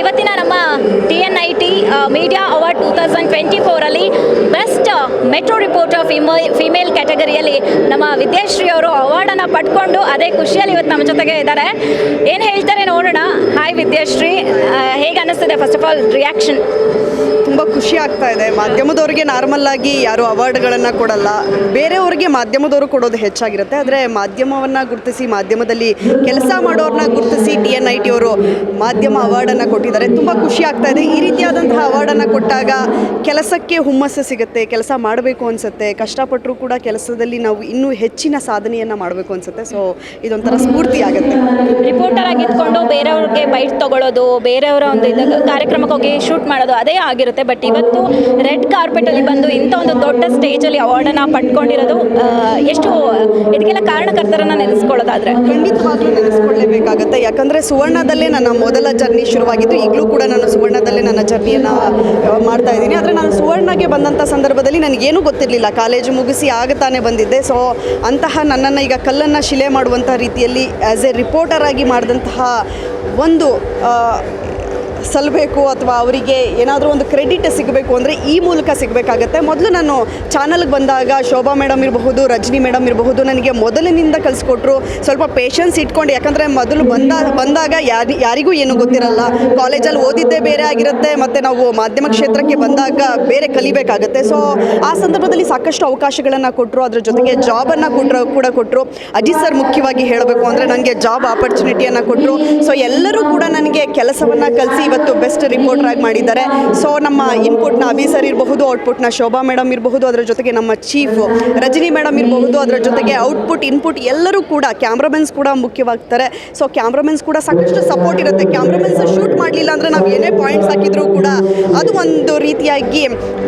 ಇವತ್ತಿನ ನಮ್ಮ T N I T media award two thousand twenty ಫೋರಲ್ಲಿ best metro reporter female female ಕ್ಯಾಟಗರಿಯಲ್ಲಿ ನಮ್ಮ ವಿದ್ಯಾಶ್ರೀ ಅವರು ಅವಾರ್ಡನ್ನು ಪಡ್ಕೊಂಡು ಅದೇ ಖುಷಿಯಲ್ಲಿ ಇವತ್ತು ನಮ್ಮ ಜೊತೆಗೆ ಇದ್ದಾರೆ. ಏನು ಹೇಳ್ತಾರೆ ನೋಡೋಣ. ಹಾಯ್ ವಿದ್ಯಾಶ್ರೀ. ಹೇಗೆ ಅನ್ನಿಸ್ತಿದೆ ಫಸ್ಟ್ ಆಫ್ ಆಲ್ ರಿಯಾಕ್ಷನ್ ಖುಷಿ ಆಗ್ತಾ ಇದೆ. ಮಾಧ್ಯಮದವ್ರಿಗೆ ನಾರ್ಮಲ್ ಆಗಿ ಯಾರು ಅವಾರ್ಡ್ಗಳನ್ನು ಕೊಡಲ್ಲ. ಬೇರೆಯವ್ರಿಗೆ ಮಾಧ್ಯಮದವರು ಕೊಡೋದು ಹೆಚ್ಚಾಗಿರುತ್ತೆ. ಆದರೆ ಮಾಧ್ಯಮವನ್ನು ಗುರುತಿಸಿ, ಮಾಧ್ಯಮದಲ್ಲಿ ಕೆಲಸ ಮಾಡೋರನ್ನ ಗುರುತಿಸಿ ಟಿ ಎನ್ ಐ ಟಿ ಅವರು ಮಾಧ್ಯಮ ಅವಾರ್ಡನ್ನು ಕೊಟ್ಟಿದ್ದಾರೆ. ತುಂಬ ಖುಷಿ ಆಗ್ತಾ ಇದೆ. ಈ ರೀತಿಯಾದಂತಹ ಅವಾರ್ಡನ್ನು ಕೊಟ್ಟಾಗ ಕೆಲಸಕ್ಕೆ ಹುಮ್ಮಸ್ಸು ಸಿಗುತ್ತೆ, ಕೆಲಸ ಮಾಡಬೇಕು ಅನಿಸುತ್ತೆ. ಕಷ್ಟಪಟ್ಟರೂ ಕೂಡ ಕೆಲಸದಲ್ಲಿ ನಾವು ಇನ್ನೂ ಹೆಚ್ಚಿನ ಸಾಧನೆಯನ್ನು ಮಾಡಬೇಕು ಅನಿಸುತ್ತೆ. ಸೊ ಇದೊಂಥರ ಸ್ಫೂರ್ತಿ ಆಗುತ್ತೆ. ರಿಪೋರ್ಟರ್ ಆಗಿದ್ಕೊಂಡು ಬೇರೆಯವ್ರಿಗೆ ಬೈಟ್ ತಗೊಳ್ಳೋದು ಬೇರೆಯವರ ಒಂದು ಕಾರ್ಯಕ್ರಮಕ್ಕೆ ಹೋಗಿ ಶೂಟ್ ಮಾಡೋದು, ಅದೇ ಆಗಿರುತ್ತೆ. ಬಟ್ ಇವತ್ತು ರೆಡ್ ಕಾರ್ಪೆಟಲ್ಲಿ ಬಂದು ಇಂಥ ಒಂದು ದೊಡ್ಡ ಸ್ಟೇಜಲ್ಲಿ ಅವಾರ್ಡನ್ನು ಪಡ್ಕೊಂಡಿರೋದು ಎಷ್ಟು, ಇದಕ್ಕೆಲ್ಲ ಕಾರಣಕರ್ತರನ್ನ ನೆನೆಸ್ಕೊಳ್ಳೋದಾದ್ರೆ? ಖಂಡಿತವಾಗ್ಲೂ ನೆನೆಸ್ಕೊಳ್ಳೇಬೇಕಾಗತ್ತೆ ಯಾಕಂದರೆ ಸುವರ್ಣದಲ್ಲೇ ನನ್ನ ಮೊದಲ ಜರ್ನಿ ಶುರುವಾಗಿದ್ದು ಈಗಲೂ ಕೂಡ ನಾನು ಸುವರ್ಣದಲ್ಲೇ ನನ್ನ ಜರ್ನಿಯನ್ನು ಮಾಡ್ತಾ ಇದ್ದೀನಿ. ಆದರೆ ನಾನು ಸುವರ್ಣಗೆ ಬಂದಂಥ ಸಂದರ್ಭದಲ್ಲಿ ನನಗೇನು ಗೊತ್ತಿರಲಿಲ್ಲ. ಕಾಲೇಜು ಮುಗಿಸಿ ಆಗತಾನೆ ಬಂದಿದ್ದೆ. ಸೊ ಅಂತಹ ನನ್ನನ್ನು ಈಗ ಕಲ್ಲನ್ನು ಶಿಲೆ ಮಾಡುವಂಥ ರೀತಿಯಲ್ಲಿ ಆ್ಯಸ್ ಎ ರಿಪೋರ್ಟರ್ ಆಗಿ ಮಾಡಿದಂತಹ ಒಂದು ಸಲ್ಲಬೇಕು ಅಥವಾ ಅವರಿಗೆ ಏನಾದರೂ ಒಂದು ಕ್ರೆಡಿಟ್ ಸಿಗಬೇಕು ಅಂದರೆ ಈ ಮೂಲಕ ಸಿಗಬೇಕಾಗತ್ತೆ. ಮೊದಲು ನಾನು ಚಾನಲ್ಗೆ ಬಂದಾಗ ಶೋಭಾ ಮೇಡಮ್ ಇರಬಹುದು, ರಜನಿ ಮೇಡಮ್ ಇರಬಹುದು ನನಗೆ ಮೊದಲಿನಿಂದ ಕಲಿಸ್ಕೊಟ್ರು. ಸ್ವಲ್ಪ ಪೇಷನ್ಸ್ ಇಟ್ಕೊಂಡು, ಯಾಕಂದರೆ ಮೊದಲು ಬಂದ, ಬಂದಾಗ ಯಾರಿ, ಯಾರಿಗೂ ಏನು ಗೊತ್ತಿರಲ್ಲ. ಕಾಲೇಜಲ್ಲಿ ಓದಿದ್ದೇ ಬೇರೆ ಆಗಿರುತ್ತೆ, ಮತ್ತು ನಾವು ಮಾಧ್ಯಮ ಕ್ಷೇತ್ರಕ್ಕೆ ಬಂದಾಗ ಬೇರೆ ಕಲಿಬೇಕಾಗತ್ತೆ. ಸೊ ಆ ಸಂದರ್ಭದಲ್ಲಿ ಸಾಕಷ್ಟು ಅವಕಾಶಗಳನ್ನು ಕೊಟ್ಟರು ಅದ್ರ ಜೊತೆಗೆ ಜಾಬನ್ನು ಕೊಟ್ಟರು ಕೂಡ ಕೊಟ್ಟರು ಅಜಿತ್ ಸರ್ ಮುಖ್ಯವಾಗಿ ಹೇಳಬೇಕು ಅಂದರೆ ನನಗೆ ಜಾಬ್ ಆಪರ್ಚುನಿಟಿಯನ್ನು ಕೊಟ್ಟರು ಸೊ ಎಲ್ಲರೂ ಕೂಡ ನನಗೆ ಕೆಲಸವನ್ನು ಕಲಿಸಿ ಇವತ್ತು ಬೆಸ್ಟ್ ರಿಪೋರ್ಟರ್ ಆಗಿ ಮಾಡಿದ್ದಾರೆ. ಸೊ ನಮ್ಮ ಇನ್ಪುಟ್ನ ಅಭಿ ಸರ್ ಇರಬಹುದು ಔಟ್ಪುಟ್ನ ಶೋಭಾ ಮೇಡಮ್ ಇರಬಹುದು, ಅದರ ಜೊತೆಗೆ ನಮ್ಮ ಚೀಫ್ ರಜನಿ ಮೇಡಮ್ ಇರಬಹುದು, ಅದರ ಜೊತೆಗೆ ಔಟ್ಪುಟ್ ಇನ್ಪುಟ್ ಎಲ್ಲರೂ ಕೂಡ ಕ್ಯಾಮ್ರಾಮೆನ್ಸ್ ಕೂಡ ಮುಖ್ಯವಾಗ್ತಾರೆ. ಸೊ ಕ್ಯಾಮ್ರಾಮನ್ಸ್ ಕೂಡ ಸಾಕಷ್ಟು ಸಪೋರ್ಟ್ ಇರುತ್ತೆ. ಕ್ಯಾಮ್ರಾಮೆನ್ಸ್ ಶೂಟ್ ಮಾಡಲಿಲ್ಲ ಅಂದರೆ ನಾವು ಏನೇ ಪಾಯಿಂಟ್ಸ್ ಹಾಕಿದ್ರು ಕೂಡ ಅದು ಒಂದು ರೀತಿಯಾಗಿ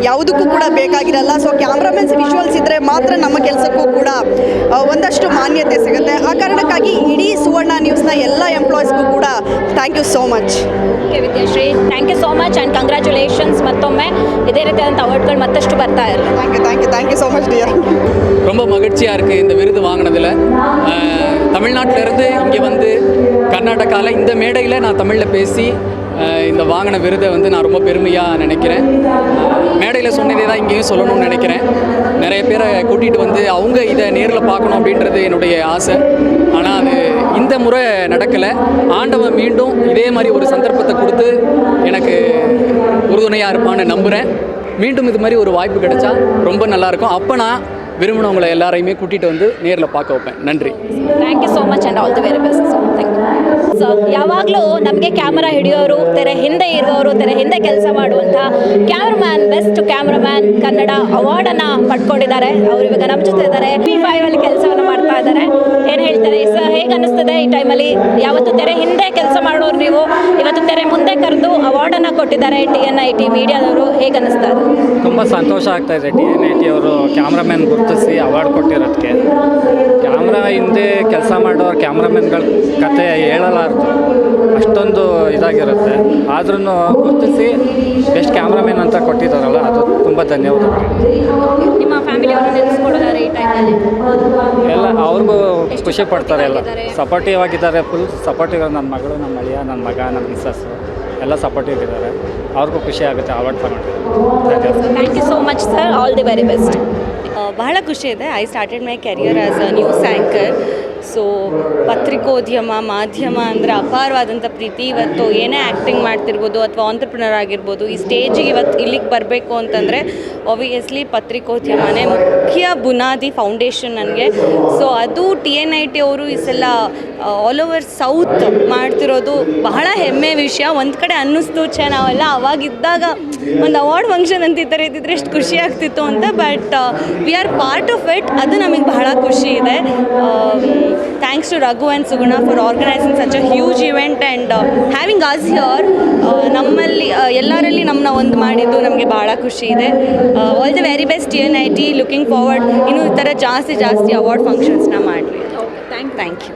ಯಾವುದಕ್ಕೂ ಕೂಡ ಬೇಕಾಗಿರಲ್ಲ. ಸೊ ಕ್ಯಾಮ್ರಾಮೆನ್ಸ್ ವಿಶುವಲ್ಸ್ ಇದ್ದರೆ ಮಾತ್ರ ನಮ್ಮ ಕೆಲಸಕ್ಕೂ ಕೂಡ ಒಂದಷ್ಟು ಮಾನ್ಯತೆ ಸಿಗುತ್ತೆ. ಆ ಕಾರಣಕ್ಕಾಗಿ ಇಡೀ ಸುವರ್ಣ ನ್ಯೂಸ್ನ ಎಲ್ಲ ಎಂಪ್ಲಾಯೀಸ್ಗೂ ಕೂಡ thank you so much okay Vidyashree thank you so much and congratulations ಮತ್ತೊಮ್ಮೆ ಇದೇ ರೀತಿಯಾದಂಥ ಅವಾರ್ಡ್ಗಳು ಮತ್ತಷ್ಟು ಬರ್ತಾ ಇರಲಿ thank you thank you thank you so much dear ரொம்ப மகிழ்ச்சியாக இருக்குது இந்த விருது வாங்கினதில் தமிழ்நாட்டிலேருந்து இங்கே வந்து கர்நாடகாவில் இந்த மேடையில் நான் தமிழில் பேசி அஹ், இந்த வாங்கின விருதை வந்து நான் ரொம்ப பெருமையாக நினைக்கிறேன் மேடையில் சொன்னதே தான் இங்கேயும் சொல்லணும்னு நினைக்கிறேன் நிறைய பேரை கூட்டிகிட்டு வந்து அவங்க இதை நேரில் பார்க்கணும் அப்படின்றது என்னுடைய ஆசை ஆனால் அது இந்த முறை நடக்கலை. ஆண்டவன் மீண்டும் இதே மாதிரி ஒரு சந்தர்ப்பத்தை கொடுத்து எனக்கு உறுதுணையாக இருப்பான்னு நம்புகிறேன் மீண்டும் இது மாதிரி ஒரு வாய்ப்பு கிடைச்சா ரொம்ப நல்லாயிருக்கும். அப்போ நான் விரும்பினவங்களை எல்லாரையுமே கூட்டிகிட்டு வந்து நேரில் பார்க்க வைப்பேன். நன்றி. Thank you so much and all the very best thank you thank you so ಯಾವಾಗಲೂ ನಮಗೆ ಕ್ಯಾಮರಾ ಹಿಡಿಯೋರು, ತೆರೆ ಹಿಂದೆ ಇರುವವರು ತೆರೆ ಹಿಂದೆ ಕೆಲಸ ಮಾಡುವಂಥ ಕ್ಯಾಮ್ರಾಮ್ಯಾನ್ ಬೆಸ್ಟ್ ಕ್ಯಾಮ್ರಾಮ್ಯಾನ್ ಕನ್ನಡ ಅವಾರ್ಡನ್ನು ಪಡ್ಕೊಂಡಿದ್ದಾರೆ. ಅವರು ಇವಾಗ ನಮ್ಮ ಜೊತೆ ಇದ್ದಾರೆ. ಪಿ ಫೈವಲ್ಲಿ ಕೆಲಸವನ್ನು ಮಾಡ್ತಾ ಇದ್ದಾರೆ. ಏನು ಹೇಳ್ತಾರೆ? ಸರ್ ಹೇಗೆ ಅನ್ನಿಸ್ತದೆ ಈ ಟೈಮಲ್ಲಿ ಯಾವತ್ತು ತೆರೆ ಹಿಂದೆ ಕೆಲಸ ಮಾಡೋರು ನೀವು, ಇವತ್ತು ತೆರೆ ಮುಂದೆ ಕರೆದು ಅವಾರ್ಡನ್ನು ಕೊಟ್ಟಿದ್ದಾರೆ ಟಿ ಎನ್ ಐ ಟಿ ಮೀಡಿಯಾದವರು. ಹೇಗೆ ಅನ್ನಿಸ್ತಾ ಇದೆ? ತುಂಬ ಸಂತೋಷ ಆಗ್ತಾ ಇದೆ ಟಿ ಎನ್ ಐ ಟಿ ಅವರು ಕ್ಯಾಮ್ರಾಮ್ಯಾನ್ ಗುರುತಿಸಿ ಅವಾರ್ಡ್ ಕೊಟ್ಟಿರೋದಕ್ಕೆ ಕ್ಯಾಮ್ರಾ ಹಿಂದೆ ಕೆಲಸ ಮಾಡೋರು ಕ್ಯಾಮ್ರಾಮ್ಯಾನ್ಗಳ ಕತೆ ಹೇಳಲಾರ್ದು ಅಷ್ಟೊಂದು ಇದಾಗಿರುತ್ತೆ. ಆದ್ರೂ ಗುರುತಿಸಿ ಬೆಸ್ಟ್ ಕ್ಯಾಮ್ರಾಮನ್ ಅಂತ ಕೊಟ್ಟಿದ್ದಾರಲ್ಲ ಅದು ತುಂಬ ಧನ್ಯವಾದಗಳು. ನಿಮ್ಮ ಫ್ಯಾಮಿಲಿ ಎಲ್ಲ ಅವ್ರಿಗೂ ಖುಷಿ ಪಡ್ತಾರೆ ಎಲ್ಲ. ಸಪೋರ್ಟಿವ್ ಆಗಿದ್ದಾರೆ ಫುಲ್ ಸಪೋರ್ಟಿವ್ ನನ್ನ ಮಗಳು ನನ್ನ ಅಳಿಯ ನನ್ನ ಮಗ ನನ್ನ ಮಿಸ್ಸಸ್ ಎಲ್ಲ ಸಪೋರ್ಟಿವ್ ಇದ್ದಾರೆ. ಅವ್ರಿಗೂ ಖುಷಿ ಆಗುತ್ತೆ ಅವಾರ್ಡ್ ತಗೊಂಡು. Thank you so much sir all the very best ಬಹಳ ಖುಷಿ ಇದೆ. I started my career as a news anchor so ಪತ್ರಿಕೋದ್ಯಮ, ಮಾಧ್ಯಮ ಅಂದರೆ ಅಪಾರವಾದಂಥ ಪ್ರೀತಿ. ಇವತ್ತು ಏನೇ ಆ್ಯಕ್ಟಿಂಗ್ ಮಾಡ್ತಿರ್ಬೋದು ಅಥವಾ ಆಂಟ್ರಪ್ರಿನರ್ ಆಗಿರ್ಬೋದು, ಈ ಸ್ಟೇಜಿಗೆ ಇವತ್ತು ಇಲ್ಲಿಗೆ ಬರಬೇಕು ಅಂತಂದರೆ ಒಬ್ವಿಯಸ್ಲಿ ಪತ್ರಿಕೋದ್ಯಮನೇ ಮುಖ್ಯ ಬುನಾದಿ ಫೌಂಡೇಶನ್ ನನಗೆ. ಸೊ ಅದು ಟಿ ಎನ್ ಐ ಟಿ ಅವರು ಈ ಸಲ ಆಲ್ ಓವರ್ ಸೌತ್ ಮಾಡ್ತಿರೋದು ಬಹಳ ಹೆಮ್ಮೆ ವಿಷಯ. ಒಂದು ಕಡೆ ಅನ್ನಿಸ್ತು ಚೆ ನಾವೆಲ್ಲ ಅವಾಗಿದ್ದಾಗ ಒಂದು ಅವಾರ್ಡ್ ಫಂಕ್ಷನ್ ಅಂತ ಈ ಥರ ಇದ್ದಿದ್ರೆ ಎಷ್ಟು ಖುಷಿ ಆಗ್ತಿತ್ತು ಅಂತ but we are part of it ಅದು ನಮಗೆ ಬಹಳ ಖುಷಿ ಇದೆ. Thanks to Raghu and Suguna for organising such a huge event and having us here. ನಮ್ಮಲ್ಲಿ ಆ, ಎಲ್ಲರಲ್ಲಿ ನಮ್ಮನ್ನ ಒಂದು ಮಾಡಿದ್ದು ನಮಗೆ ಭಾಳ ಖುಷಿ ಇದೆ. All the very best N I T looking forward ಇನ್ನೂ ಈ ಥರ ಜಾಸ್ತಿ ಜಾಸ್ತಿ ಅವಾರ್ಡ್ ಫಂಕ್ಷನ್ಸ್ನ ಮಾಡಲಿ. Thank thank you